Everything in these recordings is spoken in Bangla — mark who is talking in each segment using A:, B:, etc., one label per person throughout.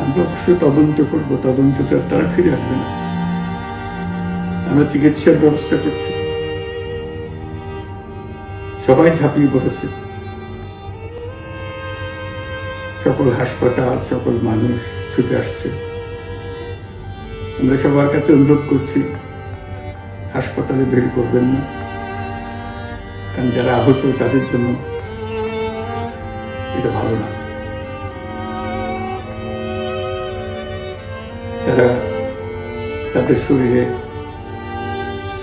A: আমরা অবশ্যই তদন্ত করব, তদন্ত তো আর তারা ফিরে আসবে না। আমরা চিকিৎসার ব্যবস্থা করছি। সবাই ঝাঁপিয়ে পড়েছে। সকল হাসপাতাল, সকল মানুষ ছুটে আসছে। আমরা সবার কাছে অনুরোধ করছি, হাসপাতালে ভিড় করবেন না। কারণ যারা আহত তাদের জন্য এটা ভালো না। তারা তাদের শরীরে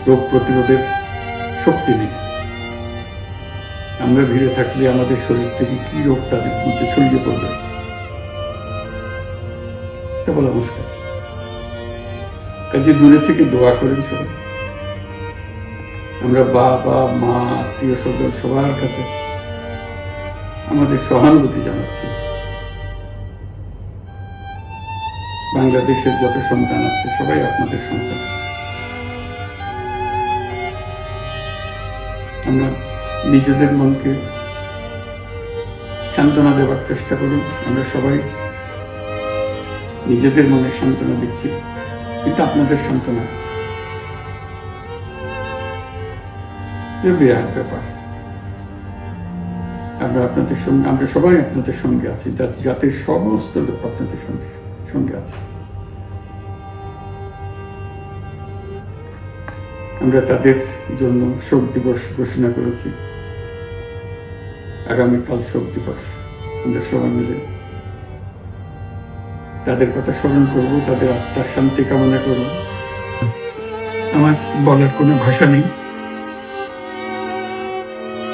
A: রোগ প্রতিরোধের শক্তি নেই। আমরা ভিড়ে থাকলে আমাদের শরীর থেকে কি রোগ তাদের মধ্যে ছড়িয়ে পড়বে? এটা বলা মুশকিল। কাজে দূরে থেকে দোয়া করেন সবাই। আমরা বাবা, মা, আত্মীয় স্বজন সবার কাছে আমাদের সহানুভূতি জানাচ্ছি। বাংলাদেশের যত সন্তান আছে, সবাই আপনাদের সন্তান। আমরা নিজেদের মনকে সান্ত্বনা দেওয়ার চেষ্টা করুন। আমরা সবাই নিজেদের মনে সান্ত্বনা দিচ্ছি। কিন্তু আপনাদের সান্ত্বনা। বিরাট ব্যাপার। আমরা আপনাদের সঙ্গে, আমরা সবাই আপনাদের সঙ্গে আছি। জাতির সমস্ত লোক আপনাদের সঙ্গে সঙ্গে আছে। আমরা তাদের জন্য শোক দিবস ঘোষণা করেছি। আগামীকাল শোক দিবস। আমরা সবাই মিলে তাদের কথা স্মরণ করব, তাদের আত্মার শান্তি কামনা করব। আমার বলার কোনো ভাষা নেই।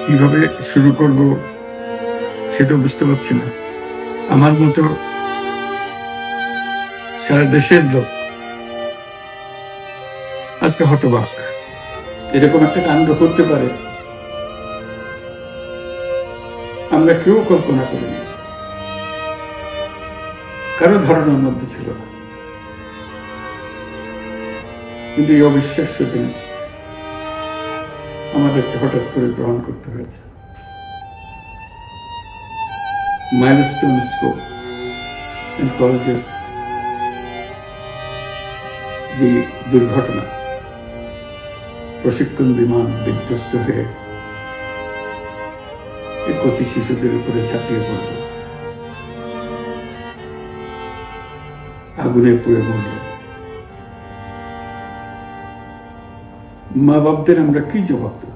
A: কীভাবে শুরু করব সেটা বুঝতে পারছি না। আমার মতো সারা দেশের লোক আজকে হতবাক। এরকম একটা কাণ্ড করতে পারে। আমরা কেউ কল্পনা করিনি। কারও ধারণার মধ্যে ছিল না। কিন্তু এই অবিশ্বাস্য জিনিস আমাদেরকে হঠাৎ করে গ্রহণ করতে হয়েছে। মাইলস্টোন অ্যান্ড কলেজের যে দুর্ঘটনা। প্রশিক্ষণ বিমান বিধ্বস্ত হয়ে এই কচি শিশুদের উপরে ঝাঁপিয়ে পড়ল। আগুনে পুড়ে মরল। মা বাপদের আমরা কি জবাব দেব?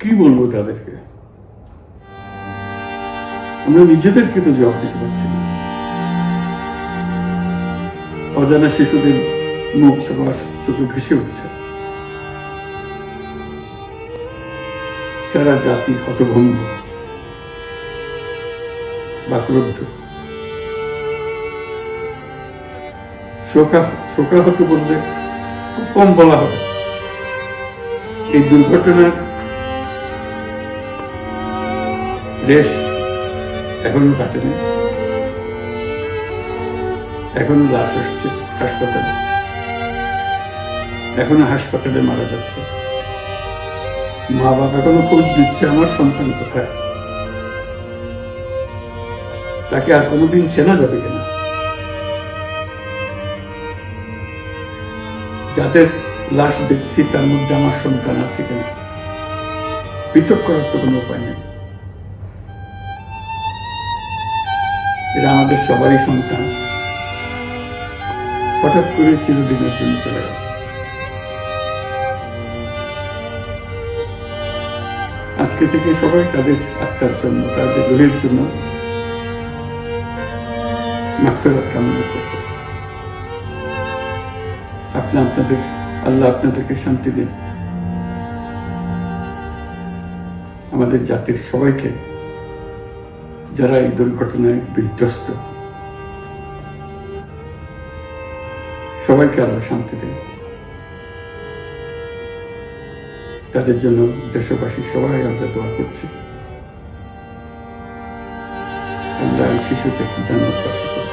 A: কি বলব তাদেরকে? আমরা নিজেদেরকে তো জবাব দিতে পারছি না। অজানা শিশুদের মুখ সবার চোখে ভেসে উঠছে। সারা জাতি হতভম্ব। বা ক্রুদ্ধ শোকা শোকাহত বললে খুব কম বলা হবে। এই দুর্ঘটনার রেশ এখনও কাটেনি। এখনও লাশ আসছে হাসপাতালে। এখনও হাসপাতালে মারা যাচ্ছে। মা বাবা এখনও খোঁজ দিচ্ছে আমার সন্তান কোথায়? তাকে আর কোনোদিন চেনা যাবে কিনা যাদের লাশ দেখছি, তার মধ্যে আমার সন্তান আছে কিনা পৃথক করার তো কোনো উপায় নেই। এরা আমাদের সবারই সন্তান। হঠাৎ করে চিরদিনের জন্য চলে গেল। আজকে থেকে সবাই তাদের আত্মার জন্য, তাদের রোহের জন্য মাগফিরাত কামনা করব। আপনি আপনাদের, আল্লাহ আপনাদেরকে শান্তি দিন আমাদের জাতির সবাইকে যারা এই দুর্ঘটনায় বিধ্বস্ত, সবাইকে আল্লাহ শান্তি দিন তাদের জন্য দেশবাসী সবাই আমরা দোয়া করছি আমরা এই শিশুদের জান্নাত বাসী করুন।